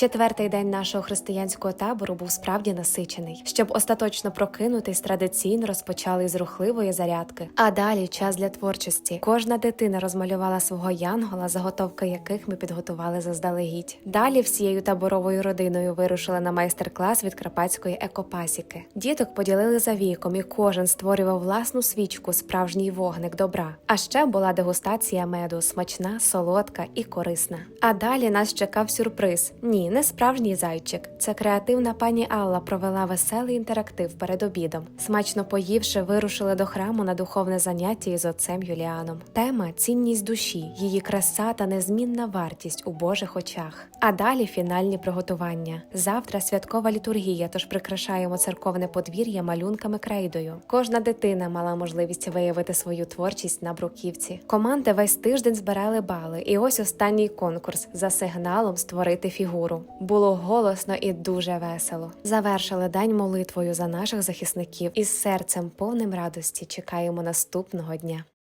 Четвертий день нашого християнського табору був справді насичений. Щоб остаточно прокинутись, традиційно розпочали з рухливої зарядки. А далі час для творчості. Кожна дитина розмалювала свого янгола, заготовки яких ми підготували заздалегідь. Далі всією таборовою родиною вирушили на майстер-клас від карпатської екопасіки. Діток поділили за віком, і кожен створював власну свічку, справжній вогник добра. А ще була дегустація меду, смачна, солодка і корисна. А далі нас чекав сюрприз. Ні, не справжній зайчик. Це креативна пані Алла провела веселий інтерактив перед обідом. Смачно поївши, вирушили до храму на духовне заняття із отцем Юліаном. Тема цінність душі, її краса та незмінна вартість у Божих очах. А далі фінальні приготування. Завтра святкова літургія, тож прикрашаємо церковне подвір'я малюнками крейдою. Кожна дитина мала можливість виявити свою творчість на бруківці. Команди весь тиждень збирали бали, і ось останній конкурс за сигналом створити фігуру. Було голосно і дуже весело. Завершили день молитвою за наших захисників і з серцем повним радості чекаємо наступного дня.